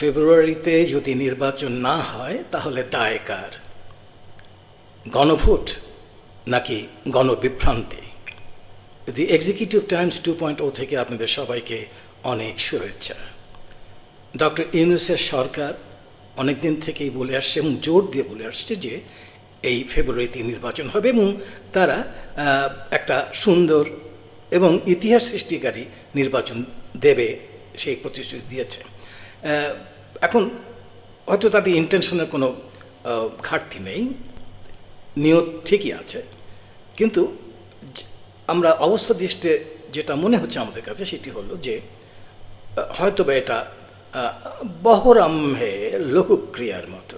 ফেব্রুয়ারিতে যদি নির্বাচন না হয়, তাহলে দায় কার? গণভোট নাকি গণবিভ্রান্তি? The executive times two point O থেকে আপনাদের সবাইকে অনেক শুভেচ্ছা। ডক্টর ইউনুসের সরকার অনেক দিন থেকেই বলে আসছে এবং জোর দিয়ে বলে আসছে যে এই ফেব্রুয়ারিতে নির্বাচন হবে এবং তারা একটা সুন্দর এবং ইতিহাস সৃষ্টিকারী নির্বাচন দেবে, সেই প্রতিশ্রুতি দিয়েছে। এখন হয়তো তাদের ইন্টেনশনের কোনো ঘাটতি নেই। নিয়ত ঠিকই আছে। কিন্তু আমরা অবস্থা দৃষ্টে যেটা মনে হচ্ছে আমাদের কাছে সেটি হলো যে হয়তো বা এটা বহরম্ভে লোকক্রিয়ার মতো।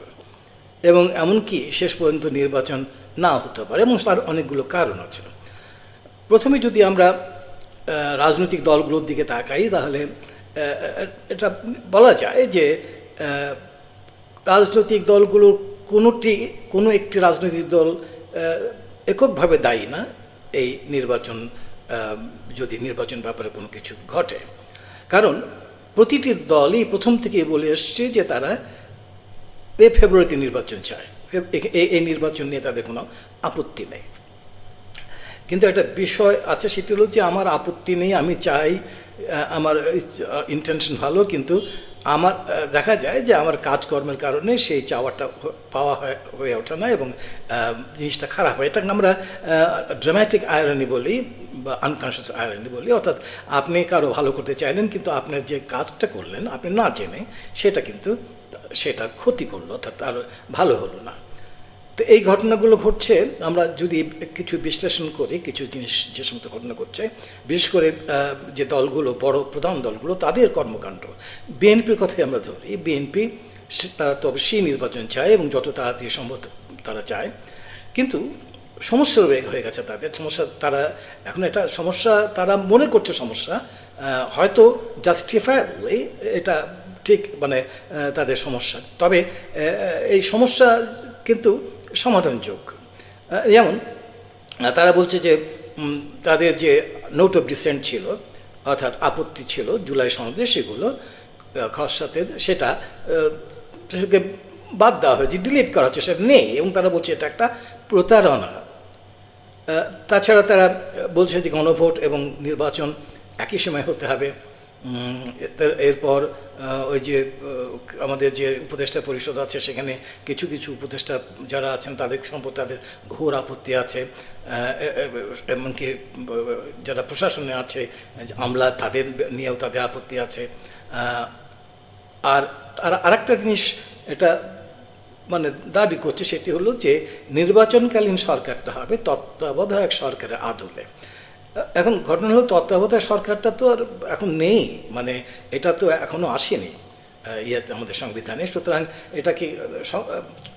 এবং এমনকি শেষ পর্যন্ত নির্বাচন না হতে পারে এবং তার অনেকগুলো কারণ আছে। প্রথমে যদি আমরা রাজনৈতিক দলগুলোর দিকে তাকাই, তাহলে এটা বলা যায় যে রাজনৈতিক দলগুলোর কোনোটি, কোনো একটি রাজনৈতিক দল এককভাবে দায়ী না এই নির্বাচন যদি নির্বাচন ব্যাপারে কোনো কিছু ঘটে। কারণ প্রতিটি দলই প্রথম থেকে বলে এসছে যে তারা এ ফেব্রুয়ারিতে নির্বাচন চায়। এই- নির্বাচন নিয়ে তাদের কোনো আপত্তি নেই। কিন্তু একটা বিষয় আছে, সেটি হলো যে আমার আপত্তি নেই, আমি চাই আমার ইন্টেনশন ভালো, কিন্তু আমার দেখা যায় যে আমার কাজকর্মের কারণে সেই চাওয়াটা পাওয়া হয় ওঠে না এবং জিনিসটা খারাপ হয়। এটাকে আমরা ড্রামাটিক আয়রনি বলি বা আনকনশিয়াস আয়রনি বলি। অর্থাৎ আপনি কারও ভালো করতে চাইলেন, কিন্তু আপনার যে কাজটা করলেন, আপনি না জেনে সেটা কিন্তু, সেটা ক্ষতি করল, অর্থাৎ আর ভালো হলো না। এই ঘটনাগুলো ঘটছে, আমরা যদি কিছু বিশ্লেষণ করি, কিছু জিনিস যে সমস্ত ঘটনা ঘটছে, বিশেষ করে যে দলগুলো, বড় প্রধান দলগুলো, তাদের কর্মকাণ্ড। বিএনপির কথাই আমরা ধরি, বিএনপি তারা তো অবশ্যই নির্বাচন চায় এবং যত তাড়াতাড়ি সম্ভব তারা চায়। কিন্তু সমস্যা হয়ে গেছে তাদের, সমস্যা তারা, এখন এটা সমস্যা, তারা মনে করছে সমস্যা হয়তো জাস্টিফায়াবলি এটা ঠিক মানে তাদের সমস্যা। তবে এই সমস্যা কিন্তু সমাধানযোগ্য। যেমন তারা বলছে যে তাদের যে নোট অফ ডিসেন্ট ছিল, অর্থাৎ আপত্তি ছিল জুলাই সনদে, সেগুলো খসড়াতে সেটা সেটাকে বাদ দেওয়া হয়েছে ডিলিট করা হচ্ছে, সেটা নেই, এবং তারা বলছে এটা একটা প্রতারণা। তাছাড়া তারা বলছে যে গণভোট এবং নির্বাচন একই সময় হতে হবে। এরপর ওই যে আমাদের যে উপদেষ্টা পরিষদ আছে, সেখানে কিছু কিছু উপদেষ্টা যারা আছেন, তাদের সম্পর্কে তাদের ঘোর আপত্তি আছে। এমনকি যারা প্রশাসনে আছে, আমলা, তাদের নিয়েও তাদের আপত্তি আছে। আর আর আরেকটা জিনিস এটা মানে দাবি করছে, সেটি হলো যে, নির্বাচনকালীন সরকারটা হবে তত্ত্বাবধায়ক সরকারের আদলে। এখন ঘটনা হলো, তত্ত্বাবধায়ক সরকারটা তো আর এখন নেই মানে এটা তো এখনও আসেনি ইয়েতে আমাদের সংবিধানে। সুতরাং এটা কি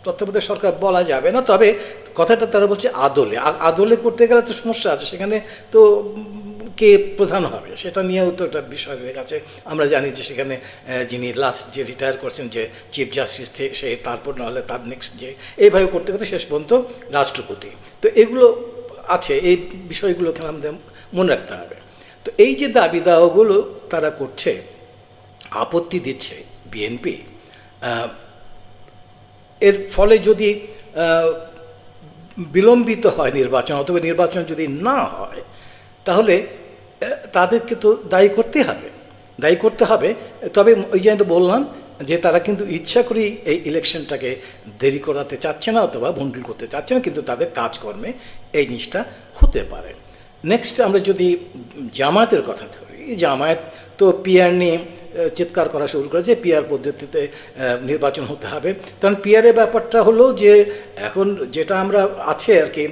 তত্ত্বাবধায়ক সরকার বলা যাবে না, তবে কথাটা তারা বলছে আদলে। আদলে করতে গেলে তো সমস্যা আছে, সেখানে তো কে প্রধান হবে, সেটা নিয়েও তো একটা বিষয় হয়ে গেছে। আমরা জানি যে সেখানে যিনি লাস্ট যে রিটায়ার করছেন, যে চিফ জাস্টিস সে তারপর নাহলে তার নেক্সট যে এইভাবে করতে করতে শেষ পর্যন্ত রাষ্ট্রপতি। তো এগুলো আছে, এই বিষয়গুলোকে আমাদের মনে রাখতে হবে। তো এই যে দাবি দাওয়াগুলো তারা করছে, আপত্তি দিচ্ছে বিএনপি এর ফলে যদি বিলম্বিত হয় নির্বাচন অথবা নির্বাচন যদি না হয়, তাহলে তাদেরকে তো দায়ী করতে হবে। দায়ী করতে হবে, তবে ওই যে বললাম যে তারা কিন্তু ইচ্ছা করেই এই ইলেকশনটাকে দেরি করাতে চাচ্ছে না অথবা ভণ্ডুল করতে চাচ্ছে না, কিন্তু তাদের কাজকর্মে এই জিনিসটা হতে পারে। নেক্সট আমরা যদি জামায়াতের কথা ধরি, জামায়াত তো পিয়ার নিয়ে চিৎকার করা শুরু করেছে পিয়ার পদ্ধতিতে নির্বাচন হতে হবে। কারণ পিয়ারের ব্যাপারটা হলো যে, এখন যেটা আমরা আছে আর কি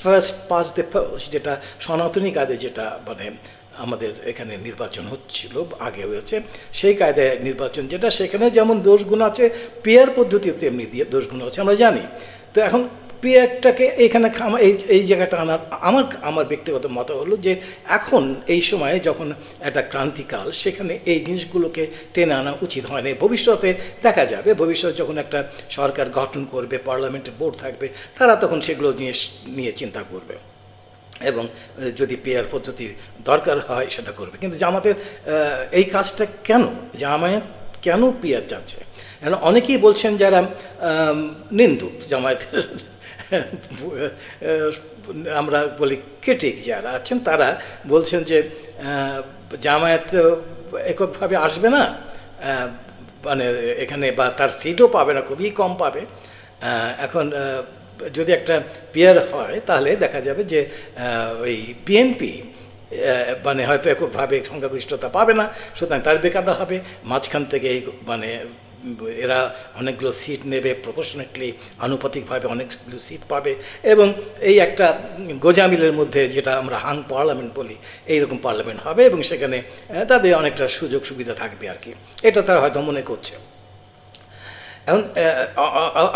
ফার্স্ট পাস দ্য ফার্স্ট যেটা সনাতনী কাজে যেটা মানে আমাদের এখানে নির্বাচন হচ্ছিল, আগে হয়েছে, সেই কায়দায় নির্বাচন যেটা, সেখানে যেমন দোষগুণ আছে পিয়ার পদ্ধতিতে এমনি দিয়ে দোষগুণ আছে, আমরা জানি। তো এখন পিয়ারটাকে এইখানে খামা- এই এই জায়গাটা আনার আমার আমার ব্যক্তিগত মত হলো যে এখন এই সময়ে যখন একটা ক্রান্তিকাল, সেখানে এই জিনিসগুলোকে টেনে আনা উচিত হয় না ভবিষ্যতে দেখা যাবে, ভবিষ্যতে যখন একটা সরকার গঠন করবে, পার্লামেন্টে বোর্ড থাকবে, তারা তখন সেগুলো জিনিস নিয়ে চিন্তা করবে। এবং যদি পেয়ার পদ্ধতি দরকার হয়, সেটা করবে। কিন্তু জামাতের এই কাজটা কেন? জামায়াত কেন পেয়ার এখন অনেকেই বলছেন যারা নিন্দুক জামায়াতের আমরা বলি ক্রিটিক যারা আছেন, তারা বলছেন যে জামায়াত এককভাবে আসবে না মানে এখানে বা তার সিটও পাবে না, খুবই কম পাবে। এখন যদি একটা পেয়ার হয়, তাহলে দেখা যাবে যে ওই বিএনপি মানে হয়তো এককভাবে সংখ্যাগরিষ্ঠতা পাবে না, সুতরাং তার বেকাদা হবে, মাঝখান থেকে এই মানে এরা অনেকগুলো সিট নেবে প্রপোর্শনেটলি আনুপাতিকভাবে অনেকগুলো সিট পাবে এবং এই একটা গোজামিলের মধ্যে যেটা আমরা হাং পার্লামেন্ট বলি, এইরকম পার্লামেন্ট হবে এবং সেখানে তাদের অনেকটা সুযোগ সুবিধা থাকবে আর কি। এটা তারা হয়তো মনে করছে। এখন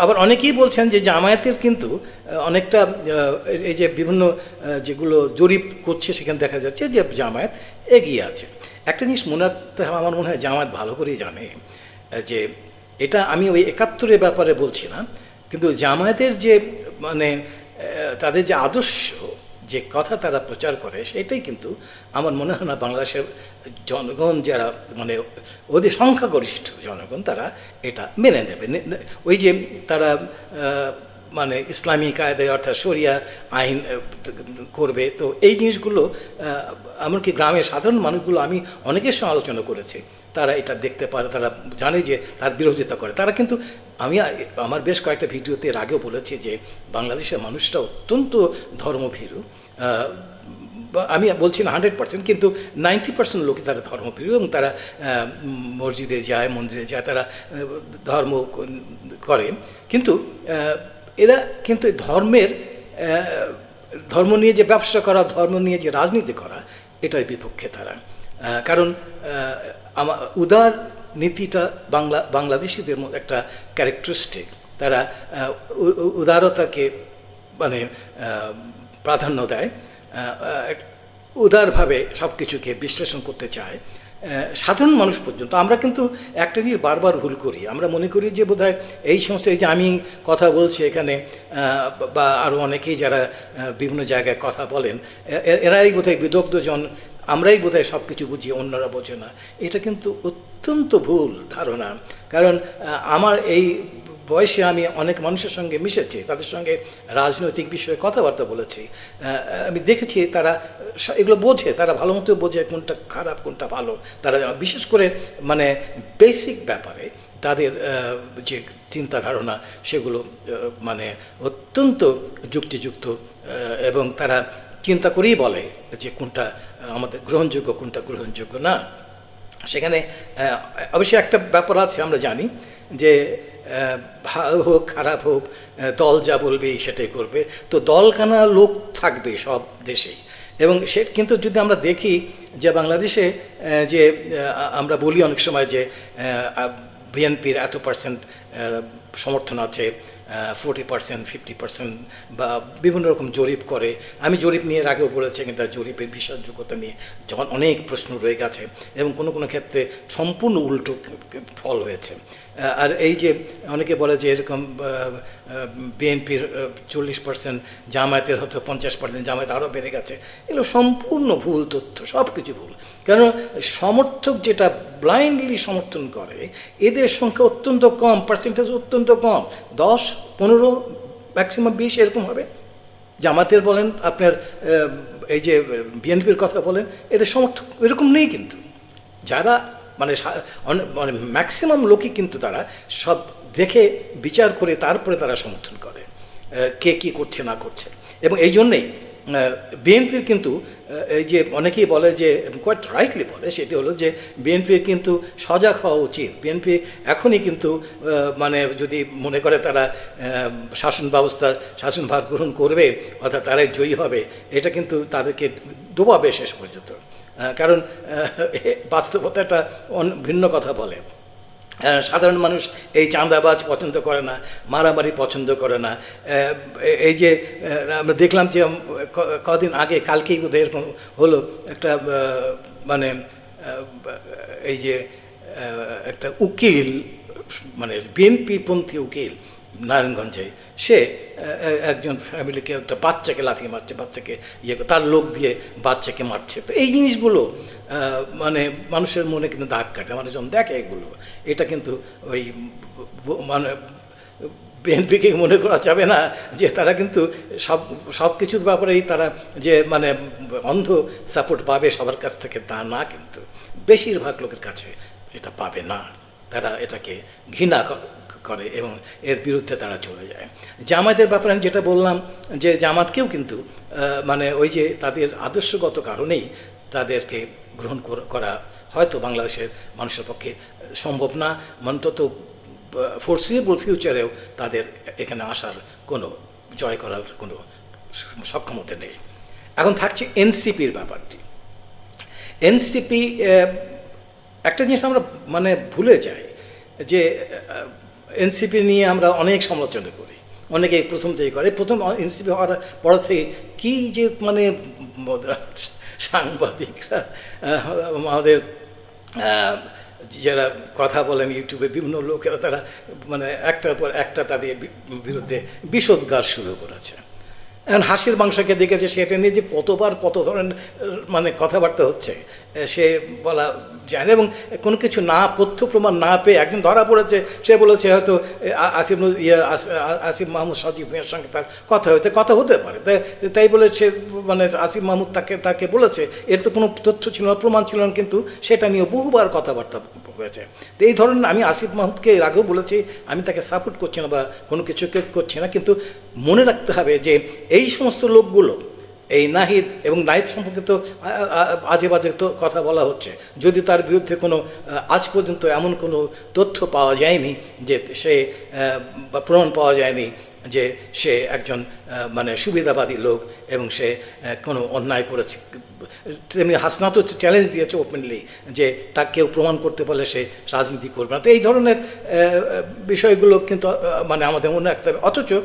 আবার অনেকেই বলছেন যে জামায়াতের কিন্তু অনেকটা এই যে বিভিন্ন যেগুলো জরিপ করছে, সেখানে দেখা যাচ্ছে যে জামায়াত এগিয়ে আছে। একটা জিনিস মনে রাখতে আমার মনে হয় জামায়াত ভালো করেই জানে যে এটা আমি ওই একাত্তরের ব্যাপারে বলছি না, কিন্তু জামায়াতের যে মানে তাদের যে আদর্শ, যে কথা তারা প্রচার করে, সেটাই কিন্তু আমার মনে হয় না বাংলাদেশের জনগণ যারা মানে ওদের সংখ্যাগরিষ্ঠ জনগণ তারা এটা মেনে নেবে। ওই যে তারা মানে ইসলামী কায়দায় অর্থাৎ শরিয়া আইন করবে। তো এই জিনিসগুলো এমনকি গ্রামের সাধারণ মানুষগুলো আমি অনেকের সঙ্গে আলোচনা করেছি। তারা এটা দেখতে পারে, তারা জানে যে তার বিরোধিতা করে। তারা কিন্তু, আমি, আমার বেশ কয়েকটা ভিডিওতে এর আগেও বলেছি যে বাংলাদেশের মানুষটা অত্যন্ত ধর্মভীরু। আমি বলছি না হান্ড্রেড পার্সেন্ট, কিন্তু নাইনটি পার্সেন্ট লোকই তারা ধর্মপ্রিয় এবং তারা মসজিদে যায়, মন্দিরে যায়, তারা ধর্ম করে। কিন্তু এরা কিন্তু ধর্মের ধর্ম নিয়ে যে ব্যবসা করা, ধর্ম নিয়ে যে রাজনীতি করা, এটার বিপক্ষে তারা। কারণ আমার উদার নীতিটা বাংলা, বাংলাদেশিদের একটা ক্যারেক্টারিস্টিক তারা উদারতাকে মানে প্রাধান্য দেয়। উদারভাবে সব কিছুকে বিশ্লেষণ করতে চায়। সাধারণ মানুষ পর্যন্ত, আমরা কিন্তু একটা জিনিস বারবার ভুল করি। আমরা মনে করি যে বোধহয় এই সমস্ত, এই যে আমি কথা বলছি এখানে বা আরও অনেকেই যারা বিভিন্ন জায়গায় কথা বলেন এরাই বোধহয় বিদগ্ধজন, আমরাই বোধহয় সব কিছু বুঝি, অন্যরা বোঝে না। এটা কিন্তু অত্যন্ত ভুল ধারণা। কারণ আমার এই বয়সে আমি অনেক মানুষের সঙ্গে মিশেছি, তাদের সঙ্গে রাজনৈতিক বিষয়ে কথাবার্তা বলেছি। আমি দেখেছি তারা এগুলো বোঝে, তারা ভালো মতো বোঝে কোনটা খারাপ, কোনটা ভালো। তারা বিশেষ করে মানে বেসিক ব্যাপারে তাদের যে চিন্তা ধারণা সেগুলো মানে অত্যন্ত যুক্তিযুক্ত এবং তারা চিন্তা করেই বলে যে কোনটা আমাদের গ্রহণযোগ্য, কোনটা গ্রহণযোগ্য না। সেখানে অবশ্যই একটা ব্যাপার আছে, আমরা জানি যে ভালো হোক, খারাপ হোক দল যা বলবে সেটাই করবে। তো দলকানা লোক থাকবে সব দেশেই। এবং সে কিন্তু যদি আমরা দেখি যে বাংলাদেশে যে আমরা বলি অনেক সময় যে বিএনপির এত পার্সেন্ট সমর্থন আছে ফোর্টি পার্সেন্ট, ফিফটি পার্সেন্ট বা বিভিন্ন রকম জরিপ করে। আমি জরিপ নিয়ে আগেও বলেছি, কিন্তু জরিপের বিশ্বাসযোগ্যতা নিয়ে যখন অনেক প্রশ্ন রয়ে গেছে এবং কোনো কোনো ক্ষেত্রে সম্পূর্ণ উল্টো ফল হয়েছে। আর এই যে অনেকে বলে যে এরকম বিএনপির চল্লিশ পার্সেন্ট জামায়াতের হয়তো পঞ্চাশ পার্সেন্ট জামায়াত আরও বেড়ে গেছে, এগুলো সম্পূর্ণ ভুল তথ্য সব কিছু ভুল। কারণ সমর্থক যেটা ব্লাইন্ডলি সমর্থন করে, এদের সংখ্যা অত্যন্ত কম পার্সেন্টেজ অত্যন্ত কম। দশ, পনেরো ম্যাক্সিমাম বিশ এরকম হবে। জামাতের বলেন, আপনার এই যে বিএনপির কথা বলেন, এদের সমর্থক এরকম নেই কিন্তু। যারা মানে মানে ম্যাক্সিমাম লোকই কিন্তু তারা সব দেখে, বিচার করে তারপরে তারা সমর্থন করে কে কী করছে, না করছে। এবং এই জন্যেই বিএনপির কিন্তু এই যে অনেকেই বলে যে কোয়াইট রাইটলি বলে, সেটি হলো যে বিএনপির কিন্তু সজাগ হওয়া উচিত। বিএনপি এখনই কিন্তু মানে যদি মনে করে তারা শাসন ব্যবস্থার শাসনভার গ্রহণ করবে, অর্থাৎ তারাই জয়ী হবে, এটা কিন্তু তাদেরকে ডোবাবে শেষ পর্যন্ত। কারণ বাস্তবতাটা ভিন্ন কথা বলে। সাধারণ মানুষ এই চাঁদাবাজ পছন্দ করে না, মারামারি পছন্দ করে না। এই যে আমরা দেখলাম যে কদিন আগে, কালকেই বোধহয় এরকম হলো একটা মানে এই যে একটা উকিল মানে বিএনপি পন্থী উকিল, নারায়ণগঞ্জে সে একজন ফ্যামিলিকে, একটা বাচ্চাকে লাথি মারছে, বাচ্চাকে ইয়ে তার লোক দিয়ে বাচ্চাকে মারছে। তো এই জিনিসগুলো মানে মানুষের মনে কিন্তু দাগ কাটে। মানুষজন দেখে এগুলো, এটা কিন্তু ওই মানে বিএনপিকে মনে করা যাবে না যে তারা কিন্তু সব সব কিছুর ব্যাপারেই তারা যে মানে অন্ধ সাপোর্ট পাবে সবার কাছ থেকে তা না কিন্তু বেশিরভাগ লোকের কাছে এটা পাবে না। তারা এটাকে ঘৃণা করে এবং এর বিরুদ্ধে তারা চলে যায়। জামাতের ব্যাপারে আমি যেটা বললাম যে জামাতকেও কিন্তু মানে ওই যে তাদের আদর্শগত কারণেই তাদেরকে গ্রহণ করা হয়তো বাংলাদেশের মানুষের পক্ষে সম্ভব না। অন্তত ফোরসিয়েবল ফিউচারেও তাদের এখানে আসার কোনো, জয় করার কোনো সক্ষমতা নেই। এখন থাকছে এনসিপির ব্যাপারটি। এনসিপি একটা জিনিস আমরা মানে ভুলে যাই যে এনসিপি নিয়ে আমরা অনেক সমালোচনা করি। অনেকে প্রথম থেকে করে। প্রথম এনসিপি হওয়ার পর থেকে কী যে মানে সাংবাদিকরা আমাদের যারা কথা বলেন ইউটিউবে বিভিন্ন লোকেরা, তারা মানে একটার পর একটা তাদের বিরুদ্ধে বিষোদ্গার শুরু করেছে। এখন হাসির মাংসকে দেখেছে, সেটা নিয়ে যে কতবার কত ধরনের মানে কথাবার্তা হচ্ছে সে বলা যায় না এবং কোনো কিছু না তথ্য প্রমাণ না পেয়ে একজন ধরা পড়েছে, সে বলেছে হয়তো আসিফ ইয়ে আসিফ মাহমুদ সজীব মিয়ার সঙ্গে তার কথা হয়েছে, কথা হতে পারে। তাই তাই বলে সে মানে আসিফ মাহমুদ তাকে তাকে বলেছে, এর তো কোনো তথ্য ছিল না, প্রমাণ ছিল না, কিন্তু সেটা নিয়ে বহুবার কথাবার্তা হয়েছে। তো এই ধরনের আমি আসিফ মাহমুদকে এর আগেও বলেছি, আমি তাকে সাপোর্ট করছি না বা কোনো কিছুকে করছি না, কিন্তু মনে রাখতে হবে যে এই সমস্ত লোকগুলো এই নাহিদ এবং নাহিদ সম্পর্কে তো, আ- আ- আজে বাজে তো কথা বলা হচ্ছে। যদি তার বিরুদ্ধে কোনো আজ পর্যন্ত এমন কোনো তথ্য পাওয়া যায়নি যে সে প্রমাণ পাওয়া যায়নি যে সে একজন মানে সুবিধাবাদী লোক এবং সে কোনো অন্যায় করেছে। তেমনি হাসনাত চ্যালেঞ্জ দিয়েছে ওপেনলি যে তাকে কেউ প্রমাণ করতে পারলে সে রাজনীতি করবে না। তো এই ধরনের বিষয়গুলো কিন্তু মানে আমাদের মনে রাখতে হবে। অথচ এক-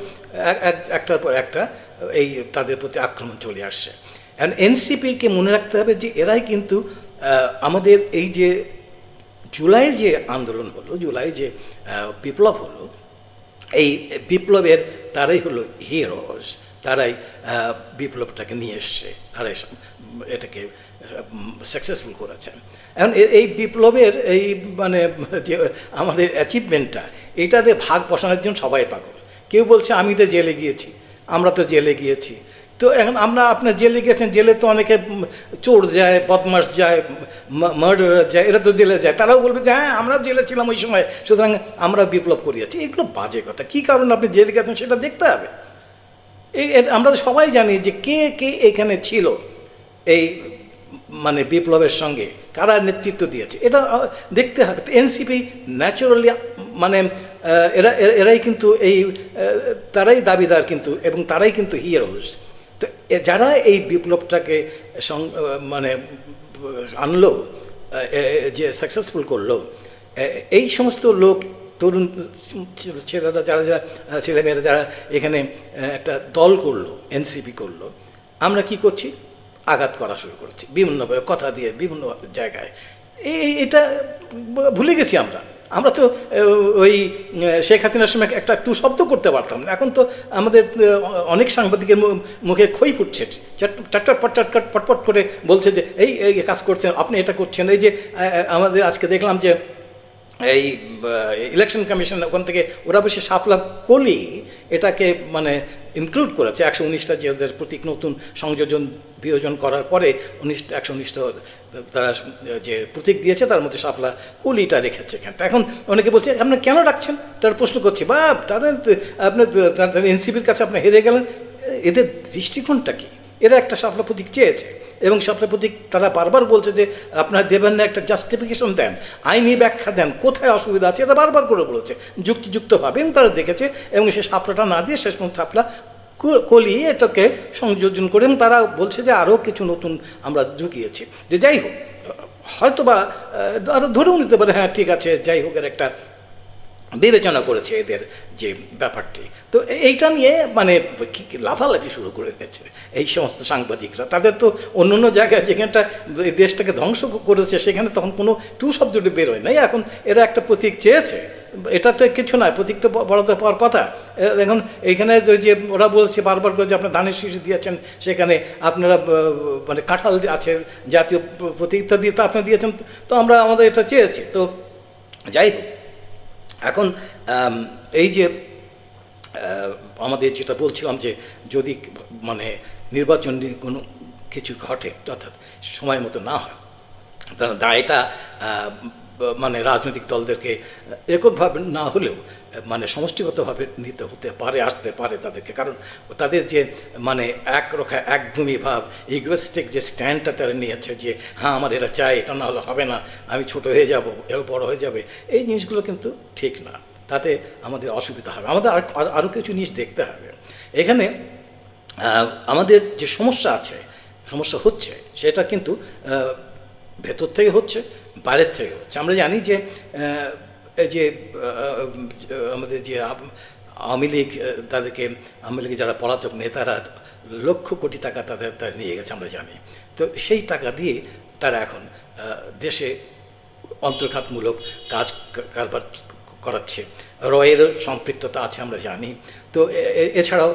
এক- একটার পর একটা এই তাদের প্রতি আক্রমণ চলে আসছে। অ্যান্ড এনসিপিকে মনে রাখতে হবে যে এরাই কিন্তু আমাদের এই যে জুলাইয়ের যে আন্দোলন হলো, জুলাই যে বিপ্লব হলো, এই বিপ্লবের তারাই হলো হিরোজ তারাই বিপ্লবটাকে নিয়ে এসছে, তারাই এটাকে সাকসেসফুল করেছেন এখন এই বিপ্লবের এই মানে যে আমাদের অ্যাচিভমেন্টটা এটাতে ভাগ বসানোর জন্য সবাই পাগল। কেউ বলছে, আমি তো জেলে গিয়েছি, আমরা তো জেলে গিয়েছি। তো এখন আমরা আপনার জেলে গেছেন জেলে তো অনেকে চোর যায় বদমাস যায় মার্ডারার যায়, এরা তো জেলে যায়। তারাও বলবে যে হ্যাঁ আমরা জেলে ছিলাম ওই সময়, সুতরাং আমরা বিপ্লব করিয়াছি। এগুলো বাজে কথা। কী কারণে আপনি জেলে গেছেন সেটা দেখতে হবে। এই আমরা তো সবাই জানি যে কে কে এখানে ছিল এই মানে বিপ্লবের সঙ্গে, কারা নেতৃত্ব দিয়েছে। এটা দেখতে হবে। এনসিপি ন্যাচারালি মানে এরা, এরা- এরাই কিন্তু এই তারাই দাবিদার কিন্তু, এবং তারাই কিন্তু হিরোজ তো যারা এই বিপ্লবটাকে মানে আনলো যে সাকসেসফুল করল এই সমস্ত লোক তরুণ, ছেলেরা যারা যারা ছেলেমেয়েরা যারা এখানে একটা দল করল, এনসিপি করল, আমরা কি করছি? আঘাত করা শুরু করেছি। বিভিন্নভাবে কথা দিয়ে, বিভিন্ন জায়গায়। এই এটা ভুলে গেছি আমরা। আমরা তো ওই শেখ হাসিনার সময় একটা টু শব্দ করতে পারতাম না। এখন তো আমাদের অনেক সাংবাদিকের মুখে খই ফুটছে। চট- চটপট পট চটপট পটপট করে বলছে যে, এই কাজ করছেন, আপনি এটা করছেন। এই যে আমাদের আজকে দেখলাম যে এই ইলেকশন কমিশন ওখান থেকে ওরা বেশি সাপলা কলি এটাকে মানে ইনক্লুড করেছে। একশো উনিশটা যে ওদের প্রতীক নতুন সংযোজন, বিয়োজন করার পরে উনিশটা, একশো উনিশটা তারা, যে প্রতীক দিয়েছে তার মধ্যে সাপলা কলিটা রেখেছে এখানটা। এখন অনেকে বলছে, আপনি কেন রাখছেন তার প্রশ্ন করছি, বা, তাদের আপনার তাদের এনসিপির কাছে আপনি হেরে গেলেন। এদের দৃষ্টিকোণটা কি? এরা একটা সাপলা প্রতীক চেয়েছে। এবং সাপলা প্রতীক তারা বারবার বলছে যে, আপনারা দেবেন না একটা জাস্টিফিকেশন দেন, আইনি ব্যাখ্যা দেন, কোথায় অসুবিধা আছে? এটা বারবার করে বলেছে। যুক্তিযুক্তভাবে তারা দেখেছে এবং সে সাপলাটা না দিয়ে শেষ পর্যন্ত সাপলা ক- কলিয়ে এটাকে সংযোজন করে এবং তারা বলছে যে আরও কিছু নতুন আমরা ঢুকিয়েছি। যে যাই হোক হয়তো বা আরও ধরেও নিতে পারে হ্যাঁ ঠিক আছে, যাই হোক একটা বিবেচনা করেছে এদের যে ব্যাপারটি। তো এইটা নিয়ে মানে লাফালাফি শুরু করে দিয়েছে এই সমস্ত সাংবাদিকরা। তাদের তো অন্য অন্য জায়গায় যেখানটা দেশটাকে ধ্বংস করেছে, সেখানে তখন কোনো টু শব্দটি বেরোয় নাই। এখন এরা একটা প্রতীক চেয়েছে। এটা তো কিছু নয়, প্রতীক তো বরাদ্দ পাওয়ার কথা। এখন এইখানে যে ওরা বলছে বারবার করে যে আপনার ধানের শীষ দিয়েছেন, সেখানে আপনারা মানে কাঁঠাল আছে, জাতীয় প্রতীকটা দিয়ে তো আপনি দিয়েছেন, তো আমরা আমাদের এটা চেয়েছি। তো যাই হোক এখন এই যে আমাদের যেটা বলছিলাম যে, যদি মানে নির্বাচন নিয়ে কোনো কিছু ঘটে, অর্থাৎ সময় মতো না হয়, তাহলে দায়টা মানে রাজনৈতিক দলদেরকে এককভাবে না হলেও মানে সমষ্টিগতভাবে নিতে হতে পারে, আসতে পারে তাদেরকে। কারণ তাদের যে মানে এক রক্ষা একভূমি ভাব ইগোয়েস্টিক যে স্ট্যান্ডটা তারা নিয়েছে যে হ্যাঁ আমার এটা চাই, এটা না হলে হবে না, আমি ছোট হয়ে যাব এর বড় হয়ে যাবে, এই জিনিসগুলো কিন্তু ঠিক না। তাতে আমাদের অসুবিধা হবে। আমাদের আর আরও কিছু জিনিস দেখতে হবে। এখানে আমাদের যে সমস্যা আছে, সমস্যা হচ্ছে, সেটা কিন্তু ভেতর থেকে হচ্ছে বাইরের থেকে হচ্ছে। আমরা জানি যে যে আমাদের যে আওয়ামী লীগ তাদেরকে, আওয়ামী লীগের যারা পলাতক নেতারা, লক্ষ কোটি টাকা তাদের, তারা নিয়ে গেছে আমরা জানি। তো সেই টাকা দিয়ে তারা এখন দেশে অন্তর্ঘাতমূলক কাজ কারবার করাচ্ছে। রয়ের সম্পৃক্ততা আছে আমরা জানি। তো এছাড়াও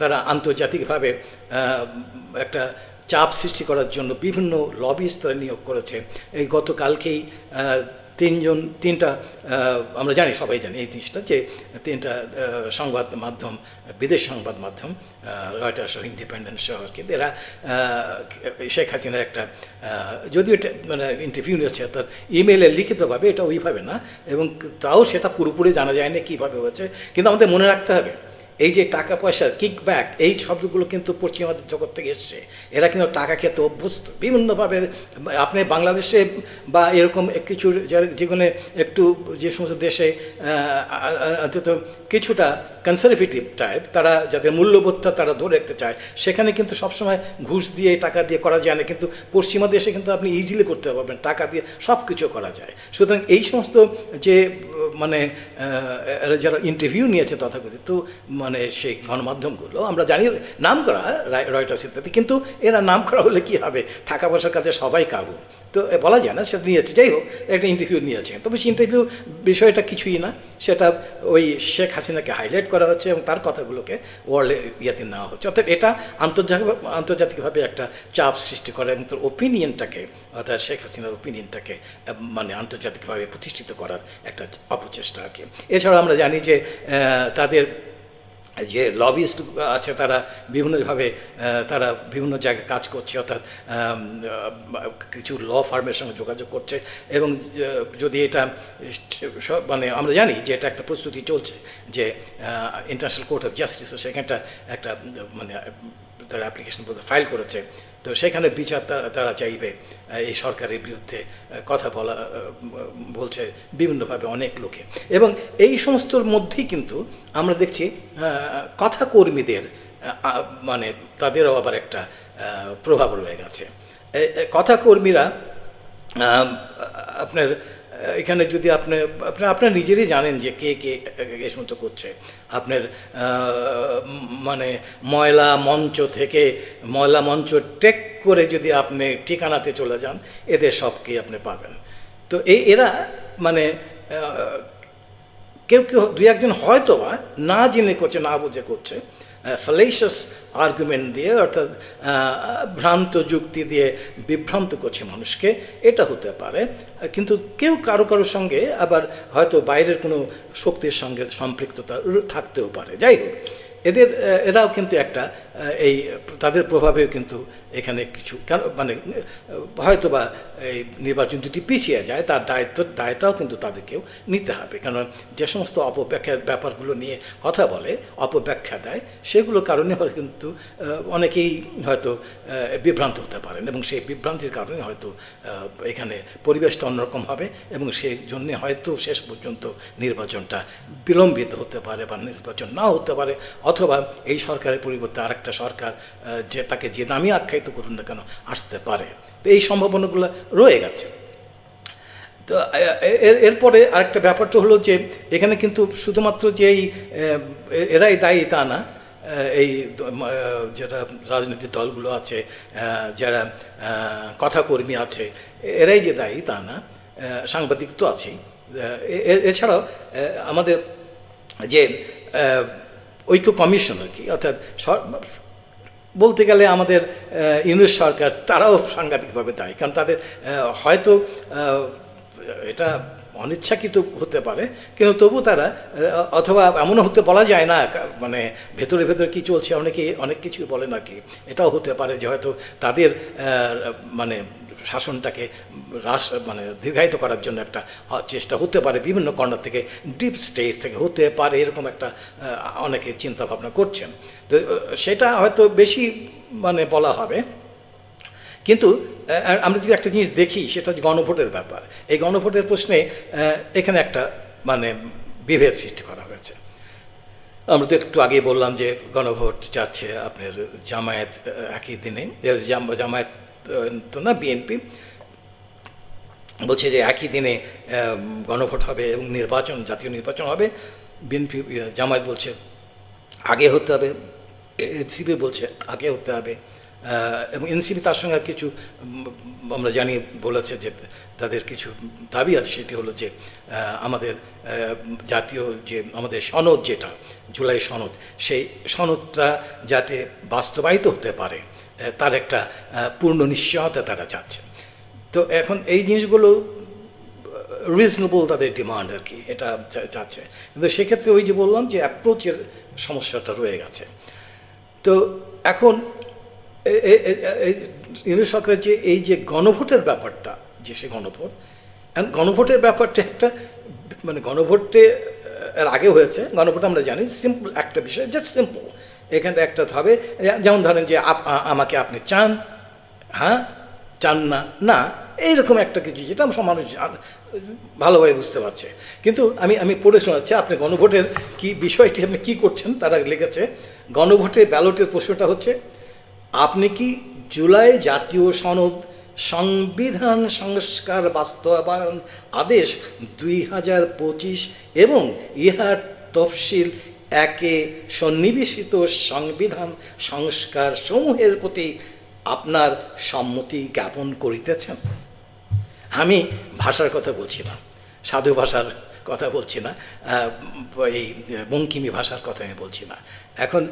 তারা আন্তর্জাতিকভাবে একটা চাপ সৃষ্টি করার জন্য বিভিন্ন লবিস তারা নিয়োগ করেছে। এই গতকালকেই তিনজন, তিনটা আমরা জানি, সবাই জানি এই জিনিসটা যে তিনটা সংবাদ মাধ্যম, বিদেশ সংবাদ মাধ্যম রয়টার সহ ইন্ডিপেন্ডেন্ট সহ এরা শেখ হাসিনার একটা যদিও এটা মানে ইন্টারভিউ নিয়েছে তার ইমেলে লিখিতভাবে এটা ওইভাবে না, এবং তাও সেটা পুরোপুরি জানা যায় না কীভাবে হয়েছে, কিন্তু আমাদের মনে রাখতে হবে এই যে টাকা পয়সার কিকব্যাক এই শব্দগুলো কিন্তু পশ্চিমাদের জগৎ থেকে এসছে এরা কিন্তু টাকা খেতে অভ্যস্ত বিভিন্নভাবে আপনি বাংলাদেশে বা এরকম কিছু যেখানে একটু যে সমস্ত দেশে অন্তত কিছুটা কনজারভেটিভ টাইপ তারা যাদের মূল্যবোধটা তারা ধরে রাখতে চায়, সেখানে কিন্তু সবসময় ঘুষ দিয়ে, টাকা দিয়ে করা যায় না, কিন্তু পশ্চিমা দেশে কিন্তু আপনি ইজিলি করতে পারবেন, টাকা দিয়ে সব কিছু করা যায়। সুতরাং এই সমস্ত যে মানে যারা ইন্টারভিউ নিয়েছে তথাকথিত মানে সেই গণমাধ্যমগুলো, আমরা জানি নাম করা, রায়- রয়টার্স ইত্যাদি, কিন্তু এরা নাম করা হলে কি হবে? টাকা পয়সার কাছে সবাই কাবু। তো বলা যায় না, সেটা নিয়েছে যাই হোক, একটা ইন্টারভিউ নিয়েছে তবে সেই ইন্টারভিউ বিষয়টা কিছুই না। সেটা ওই শেখ হাসিনাকে হাইলাইট করা হচ্ছে এবং তার কথাগুলোকে ওয়ার্ল্ডে ইয়েতে নেওয়া হচ্ছে। অর্থাৎ এটা আন্তর্জাতিক আন্তর্জাতিকভাবে একটা চাপ সৃষ্টি করে এবং তার ওপিনিয়নটাকে অর্থাৎ শেখ হাসিনার ওপিনিয়নটাকে মানে আন্তর্জাতিকভাবে প্রতিষ্ঠিত করার একটা অপচেষ্টা আর কি। এছাড়াও আমরা জানি যে তাদের যে লবিস্ট আছে তারা বিভিন্নভাবে তারা বিভিন্ন জায়গায় কাজ করছে, অর্থাৎ কিছু ল ফার্মের সঙ্গে যোগাযোগ করছে এবং যদি এটা মানে আমরা জানি যে এটা একটা প্রস্তুতি চলছে যে ইন্টারন্যাশনাল কোর্ট অফ জাস্টিসে সেখানটা একটা মানে তারা অ্যাপ্লিকেশন ফাইল করেছে। তো সেখানে বিচার তারা- চাইবে এই সরকারের বিরুদ্ধে কথা বলা বলছে বিভিন্নভাবে অনেক লোকে। এবং এই সমস্তর মধ্যেই কিন্তু আমরা দেখছি কথা কর্মীদের মানে তাদেরও আবার একটা প্রভাব রয়ে গেছে। কথা কর্মীরা আপনার এখানে যদি আপনি আপনার আপনার নিজেরই জানেন যে কে কে, এ সমস্ত করছে। আপনার মানে ময়লা মঞ্চ থেকে, ময়লা মঞ্চ টেক করে যদি আপনি ঠিকানাতে চলে যান, এদের সবকে আপনি পাবেন। তো এই এরা মানে কেউ কেউ, দুই একজন হয়তো বা না জেনে করছে, না বুঝে করছে ফ্যালেশাস আর্গুমেন্ট দিয়ে, অর্থাৎ ভ্রান্ত যুক্তি দিয়ে বিভ্রান্ত করছে মানুষকে, এটা হতে পারে। কিন্তু কেউ কারও কারও সঙ্গে আবার হয়তো বাইরের কোনো শক্তির সঙ্গে সম্পৃক্ততা থাকতেও পারে। যাই হোক, এদের এরাও কিন্তু একটা এই তাদের প্রভাবেও কিন্তু এখানে কিছু, কেন মানে হয়তো বা এই নির্বাচন যদি পিছিয়ে যায়, তার দায়িত্ব, দায়টাও কিন্তু তাদেরকেও নিতে হবে। কারণ যে সমস্ত অপব্যাখ্যার ব্যাপারগুলো নিয়ে কথা বলে, অপব্যাখ্যা দেয়, সেগুলো কারণে কিন্তু অনেকেই হয়তো বিভ্রান্ত হতে পারেন এবং সেই বিভ্রান্তির কারণে হয়তো এখানে পরিবেশটা অন্যরকম হবে এবং সেই জন্যে হয়তো শেষ পর্যন্ত নির্বাচনটা বিলম্বিত হতে পারে বা নির্বাচন না হতে পারে অথবা এই সরকারের পরিবর্তে আরেকটা সরকার যে তাকে যে নামই আখ্যায়িত করুন না কেন, আসতে পারে। তো এই সম্ভাবনাগুলো রয়ে গেছে। তো এর, এরপরে আরেকটা ব্যাপারটা হলো যে, এখানে কিন্তু শুধুমাত্র যে এই এরাই দায়ী তা না এই যেটা রাজনৈতিক দলগুলো আছে যারা কথাকর্মী আছে, এরাই যে দায়ী তা না সাংবাদিক তো আছেই। এছাড়াও আমাদের যে ঐক্য কমিশন আর কি, অর্থাৎ বলতে গেলে আমাদের ইউনুস সরকার তারাও সাংঘাতিকভাবে দায়ী। কারণ তাদের হয়তো এটা অনিচ্ছাকৃত হতে পারে, কিন্তু তবু তারা অথবা এমনও হতে বলা যায় না মানে ভেতরে ভেতরে কি চলছে অনেকে, অনেক কিছুই বলে নাকি এটাও হতে পারে যে হয়তো তাদের মানে শাসনটাকে হ্রাস মানে দীর্ঘায়িত করার জন্য একটা চেষ্টা হতে পারে, বিভিন্ন কর্নার থেকে, ডিপ স্টেট থেকে হতে পারে, এরকম একটা অনেকে চিন্তা ভাবনা করছেন। তো সেটা হয়তো বেশি মানে বলা হবে। কিন্তু আমরা যদি একটা জিনিস দেখি, সেটা হচ্ছে গণভোটের ব্যাপার। এই গণভোটের প্রশ্নে এখানে একটা মানে বিভেদ সৃষ্টি করা হয়েছে। আমরা তো একটু আগে বললাম যে গণভোট যাচ্ছে আপনার জামায়াত একই দিনে জামায়াত না বিএনপি বলছে যে একই দিনে গণভোট হবে এবং নির্বাচন, জাতীয় নির্বাচন হবে। বিএনপি জামায়াত বলছে আগে হতে হবে এনসিপি বলছে আগে হতে হবে। এবং এনসিপি তার সঙ্গে কিছু আমরা জানি, বলেছে যে তাদের কিছু দাবি আছে, সেটি হলো যে আমাদের জাতীয় যে আমাদের সনদ যেটা, জুলাই সনদ, সেই সনদটা যাতে বাস্তবায়িত হতে পারে। তার একটা পূর্ণ নিশ্চয়তা তারা চাচ্ছে। তো এখন এই জিনিসগুলো রিজনেবল তাদের ডিমান্ড আর কি, এটা চাচ্ছে। কিন্তু সেক্ষেত্রে ওই যে বললাম যে অ্যাপ্রোচের সমস্যাটা রয়ে গেছে। তো এখন ইউনিট সরকারের যে এই যে গণভোটের ব্যাপারটা, যে সে গণভোট, এখন গণভোটের ব্যাপারটা একটা মানে গণভোটে এর আগে হয়েছে, গণভোট আমরা জানি সিম্পল একটা বিষয় জাস্ট সিম্পল এখানে একটা হবে যেমন ধরেন যে আমাকে আপনি চান হ্যাঁ? চান না না, এইরকম একটা কিছু, যেটা মানুষ ভালোভাবে বুঝতে পারছে। কিন্তু আমি আমি পড়ে শোনাচ্ছি আপনি গণভোটের কি বিষয়টি, আপনি কী করছেন, তারা লিখেছে, গণভোটে ব্যালটের প্রশ্নটা হচ্ছে, আপনি কি জুলাই জাতীয় সনদ সংবিধান সংস্কার বাস্তবায়ন আদেশ দুই হাজার পঁচিশ এবং ইহার তফসিল একে সন্নিবেশিত সংবিধান সংস্কার সমূহের প্রতি আপনার সম্মতি জ্ঞাপন করিতেছেন। আমি ভাষার কথা বলছি না, সাধু ভাষার কথা বলছি না এই বঙ্কিমি ভাষার কথা আমি বলছি না। এখন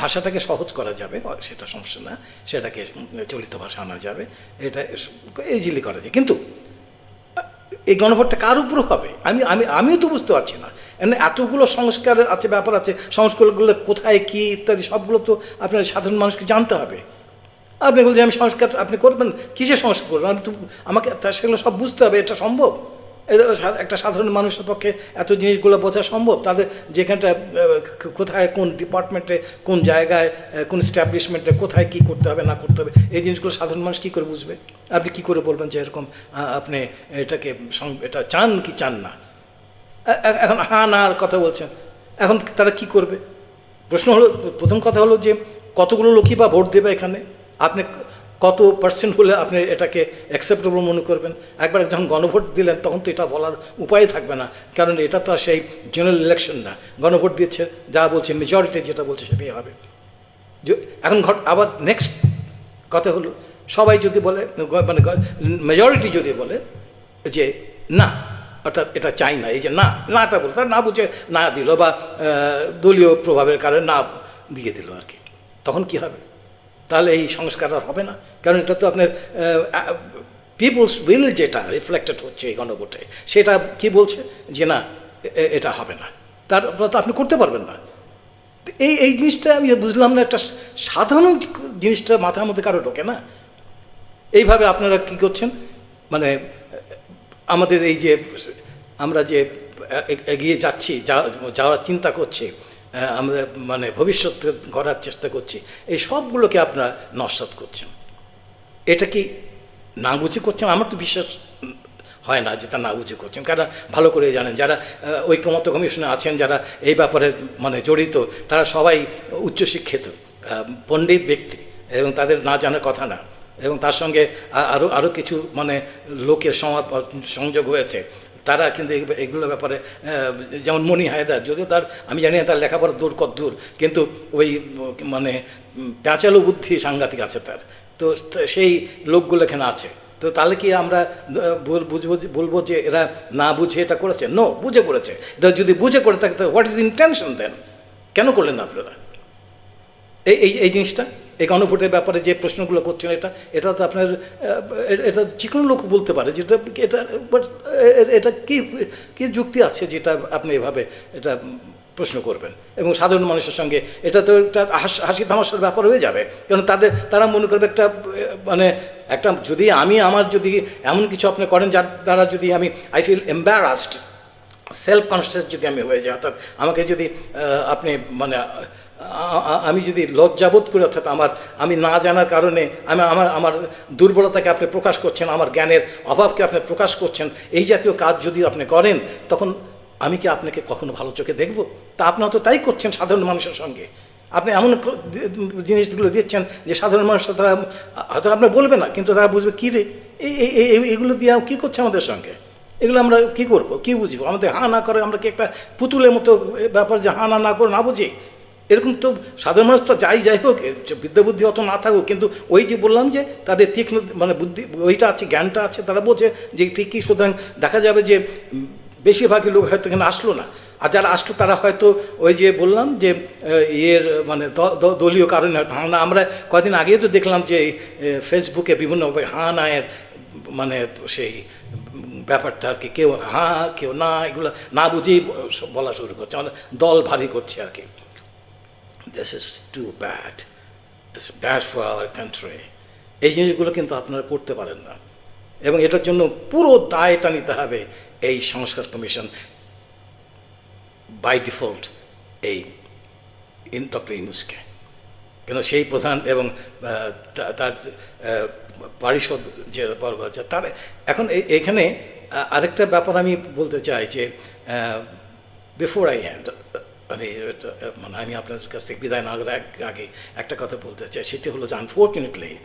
ভাষাটাকে সহজ করা যাবে, সেটা সমস্যা না, সেটাকে চলিত ভাষা আনা যাবে, এটা ইজিলি করা যায়। কিন্তু এই গণভোটটা কার উপর হবে? আমি আমি, আমিও তো বুঝতে পারছি না। এতগুলো সংস্কার আছে, ব্যাপার আছে, সংস্কারগুলো কোথায়, কি ইত্যাদি, সবগুলো তো আপনার সাধারণ মানুষকে জানতে হবে। আপনি বলছেন আমি সংস্কার, আপনি করবেন, কিসের সংস্কার করবেন? আমি তো, আমাকে সেগুলো সব বুঝতে হবে, এটা সম্ভব? একটা সাধারণ মানুষের পক্ষে এত জিনিসগুলো বোঝা সম্ভব? তাদের যেখানটা কোথায়, কোন ডিপার্টমেন্টে, কোন জায়গায় কোন স্ট্যাবলিশমেন্টে কোথায় কি করতে হবে, না করতে হবে, এই জিনিসগুলো সাধারণ মানুষ কী করে বুঝবে? আপনি কি করে বলবেন যে এরকম আপনি এটাকে এটা চান কি চান না? এখন হ্যাঁ না আর কথা বলছেন। এখন তারা কি করবে? প্রশ্ন হলো, প্রথম কথা হলো যে কতগুলো লোকই বা ভোট দেবে এখানে? আপনি কত পার্সেন্ট হলে আপনি এটাকে অ্যাকসেপ্টেবল মনে করবেন? একবার যখন গণভোট দিলেন, তখন তো এটা বলার উপায় থাকবে না। কারণ এটা তো আর সেই জেনারেল ইলেকশন না। গণভোট দিচ্ছে, যা বলছে মেজরিটি যেটা বলছে সেটাই হবে। এখন ঘট, আবার নেক্সট কথা হলো, সবাই যদি বলে মানে মেজরিটি যদি বলে যে না অর্থাৎ এটা চাই না, এই যে না, নাটা বলো তার না বুঝে না দিল বা দলীয় প্রভাবের কারণে না দিয়ে দিল আর কি। তখন কি হবে? তাহলে এই সংস্কার আর হবে না। কারণ এটা তো আপনার পিপলস উইল যেটা রিফ্লেক্টেড হচ্ছে এই গণভোটে, সেটা কি বলছে? যে না এটা হবে না। তার তো আপনি করতে পারবেন না। এই এই জিনিসটা আমি বুঝলাম না, একটা সাধারণ জিনিসটা মাথার মধ্যে কারও ঢোকে না। এইভাবে আপনারা কি করছেন? মানে আমাদের এই যে আমরা যে এগিয়ে যাচ্ছি যা যারা চিন্তা করছে আমাদের মানে ভবিষ্যৎ গড়ার চেষ্টা করছি এই সবগুলোকে আপনারা নস্বাত করছেন। এটা কি না বুঝে করছেন? আমার তো বিশ্বাস হয় না যে তা না বুঝে করছেন। কারণ ভালো করে জানেন যারা আহ, ঐক্যমত্য কমিশনে আছেন যারা এই ব্যাপারে মানে জড়িত তারা সবাই উচ্চশিক্ষিত পণ্ডিত ব্যক্তি এবং তাদের না জানার কথা না। এবং তার সঙ্গে আরও আরও কিছু মানে লোকের সংযোগ হয়েছে। তারা কিন্তু এগুলো- এগুলো ব্যাপারে যেমন মনি হায়দার, যদিও তার, আমি জানি না তার লেখাপড়া দূর কত দূর, কিন্তু ওই মানে প্যাঁচালো বুদ্ধি সাংঘাতিক আছে তার। তো সেই লোকগুলো এখানে আছে। তো তাহলে কি আমরা বুঝব বলব যে এরা না বুঝে এটা করেছে? নো বুঝে করেছে। এটা যদি বুঝে করে থাকে হোয়াট ইজ ইন্টেনশন দেন কেন করলেন আপনারা? এই এই জিনিসটা? এই গণভোটের ব্যাপারে যে প্রশ্নগুলো করছেন, এটা এটা তো আপনার এটা যে কোনো লোক বলতে পারে, যেটা, এটা এ- এটা কি কি যুক্তি আছে যেটা আপনি এভাবে এটা প্রশ্ন করবেন? এবং সাধারণ মানুষের সঙ্গে এটা তো একটা হাস- তামাশার ব্যাপার হয়ে যাবে। কারণ তাদের, তারা মনে করবে একটা মানে একটা, যদি আমি আমার যদি এমন কিছু আপনি করেন যার দ্বারা যদি আমি I feel embarrassed self conscious যদি আমি হয়ে যাই, অর্থাৎ আমাকে যদি আপনি মানে আমি যদি লজ্জাবোধ করি, অর্থাৎ আমার, আমি না জানার কারণে আমি আমার আমার দুর্বলতাকে আপনি প্রকাশ করছেন, আমার জ্ঞানের অভাবকে আপনি প্রকাশ করছেন, এই জাতীয় কাজ যদি আপনি করেন, তখন আমি কি আপনাকে কখনো ভালো চোখে দেখব? তা আপনি হয়তো তাই করছেন সাধারণ মানুষের সঙ্গে। আপনি এমন জিনিসগুলো দিচ্ছেন যে সাধারণ মানুষ তারা, হয়তো আপনি বলবে না, কিন্তু তারা বুঝবে, কী রে? এগুলো দিয়ে কী করছে আমাদের সঙ্গে? এগুলো আমরা কি করব? কি বুঝব? আমাদের হা না করে আমরা কি একটা পুতুলের মতো ব্যাপার যে হা না না করে না বুঝি? এরকম তো সাধারণ মানুষ তো যাই যাই হোক বিদ্যা বুদ্ধি অত না থাকুক, কিন্তু ওই যে বললাম যে তাদের তীক্ষ্ণ মানে বুদ্ধি, ওইটা আছে, জ্ঞানটা আছে, তারা বোঝে যে ঠিকই, সুতরাং দেখা যাবে যে বেশিরভাগই লোক হয়তো এখানে আসলো না। আর যারা আসলো, তারা হয়তো ওই যে বললাম যে ইয়ের মানে দলীয় কারণে হয়তো হা না আমরা কদিন আগেই তো দেখলাম যে ফেসবুকে বিভিন্নভাবে হা না এর মানে সেই ব্যাপারটা আর কি, কেউ হ্যাঁ কেউ না, এগুলো না বুঝেই বলা শুরু করছে মানে দল ভারী করছে আর কি। This is too bad it's bad for our country এই জিনিসগুলো কিন্তু আপনারা করতে পারেন না। এবং এটার জন্য পুরো দায়টা নিতে হবে এই সংস্কার কমিশন। বাই ডিফল্ট এই ইন ডক্টর ইনুসকে কেন সেই প্রধান এবং তার পারিষদ যে বর্গ আছে, তার এখন এখানে আরেকটা ব্যাপার আমি বলতে চাই যে বিফোর আই হ্যান্ড এটা, মানে আমি আপনার কাছ থেকে বিদায় না আগে একটা কথা বলতে চাই। সেটি হলো যে আনফর্চুনেটলি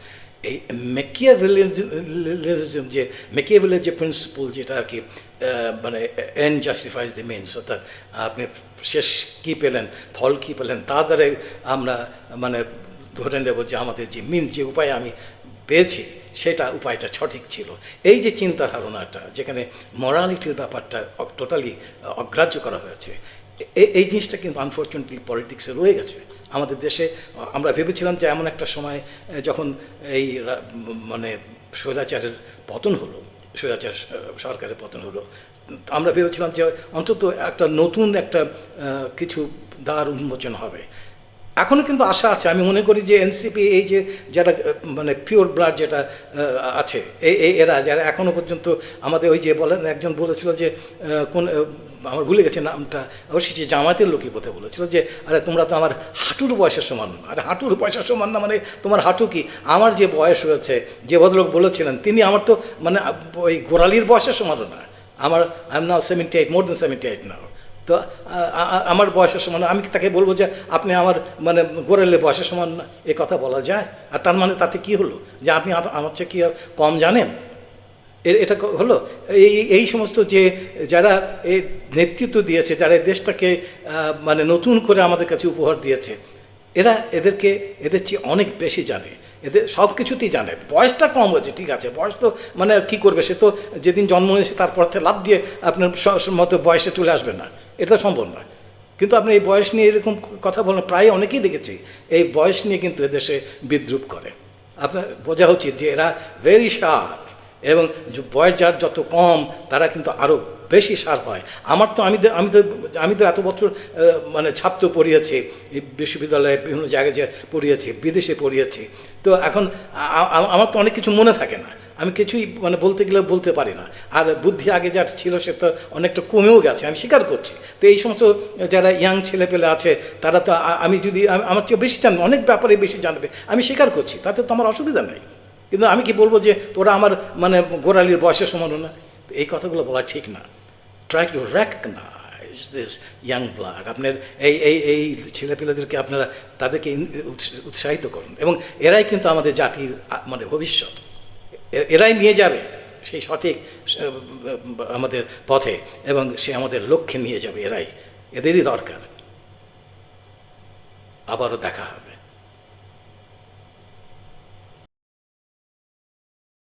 এই মেকিয়াভিলিজম যে মেকিয়াভিলের যে প্রিন্সিপল যেটা আর কি মানে এন জাস্টিফাইজ দি মিনস অর্থাৎ আপনি শেষ কী পেলেন ফল কী পেলেন তা দ্বারাই আমরা মানে ধরে নেব যে আমাদের যে মিন যে উপায় আমি পেয়েছি সেটা উপায়টা সঠিক ছিল। এই যে চিন্তা ধারণাটা যেখানে মরালিটির ব্যাপারটা টোটালি অগ্রাহ্য করা হয়েছে এই জিনিসটা কিন্তু আনফর্চুনেটলি পলিটিক্সে রয়ে গেছে। আমাদের দেশে, আমরা ভেবেছিলাম যে এমন একটা সময় যখন এই মানে স্বৈরাচারের পতন হলো, স্বৈরাচার সরকারের পতন হলো, আমরা ভেবেছিলাম যে অন্তত একটা নতুন একটা কিছু দ্বার উন্মোচন হবে। এখনও কিন্তু আশা আছে। আমি মনে করি যে এনসিপি এই যে যারা মানে পিওর ব্লাড যেটা আছে এই এরা যারা এখনও পর্যন্ত আমাদের ওই যে বলেন, একজন বলেছিল যে কোন আমার ভুলে গেছে নামটা, অবশ্যই যে জামাতের লোকই বলতে বলেছিল যে, আরে, তোমরা তো আমার হাঁটুর বয়সের সমান আরে, হাঁটুর বয়সের সমান না মানে তোমার হাঁটু কি? আমার যে বয়স হয়েছে, যে ভদ্রলোক বলেছিলেন, তিনি আমার তো মানে ওই গোড়ালির বয়সের সমানও না। আমার I am now seventy eight more than seventy eight now তো আমার বয়সের সমান, আমি তাকে বলব যে আপনি আমার মানে গোড়ালে বয়সের সমান এ কথা বলা যায়? আর তার মানে তাতে কি হলো? যে আপনি আমার চেয়ে কি কম জানেন? এটা হলো? এই এই সমস্ত যে যারা এই নেতৃত্ব দিয়েছে, যারা দেশটাকে মানে নতুন করে আমাদের কাছে উপহার দিয়েছে, এরা এদেরকে, এদের চেয়ে অনেক বেশি জানে। এদের সব কিছুতেই জানে। বয়সটা কম হয়েছে ঠিক আছে। বয়স তো মানে কি করবে সে তো, যেদিন জন্ম হয়েছে তারপর থেকে লাভ দিয়ে আপনার মতো বয়সে চলে আসবে না। এটা সম্ভব নয়। কিন্তু আপনি এই বয়স নিয়ে এরকম কথা বলেন প্রায় অনেকেই দেখেছি, এই বয়স নিয়ে কিন্তু এদেশে বিদ্রুপ করে। আপনার বোঝা উচিত যে এরা ভেরি শার্প এবং বয়স যার যত কম, তারা কিন্তু আরও বেশি সার হয়। আমার তো আমি আমি তো আমি তো এত বছর মানে ছাত্র পড়িয়েছি বিশ্ববিদ্যালয়ে বিভিন্ন জায়গায় যে পড়িয়েছি, বিদেশে পড়িয়েছি। তো এখন আমার তো অনেক কিছু মনে থাকে না। আমি কিছুই মানে বলতে গেলে বলতে পারি না। আর বুদ্ধি আগে যার ছিল সে তো অনেকটা কমেও গেছে, আমি স্বীকার করছি। তো এই সমস্ত যারা ইয়াং ছেলেপেলে আছে, তারা তো আমি যদি আমার চেয়ে বেশি জানবে, অনেক ব্যাপারে বেশি জানবে, আমি স্বীকার করছি, তাতে তো আমার অসুবিধা নেই। কিন্তু আমি কি বলব যে, তোরা আমার মানে গোড়ালির বয়সের সমান না। এই কথাগুলো বলা ঠিক না। Try to recognise this young blood আপনার এই এই এই ছেলেপেলেদেরকে আপনারা তাদেরকে উৎসাহিত করুন। এবং এরাই কিন্তু আমাদের জাতির মানে ভবিষ্যৎ। এরাই নিয়ে যাবে। সেই সঠিক আমাদের পথে এবং সে আমাদের লক্ষ্যে নিয়ে যাবে এরাই। এদেরই দরকার। আবারও দেখা হবে।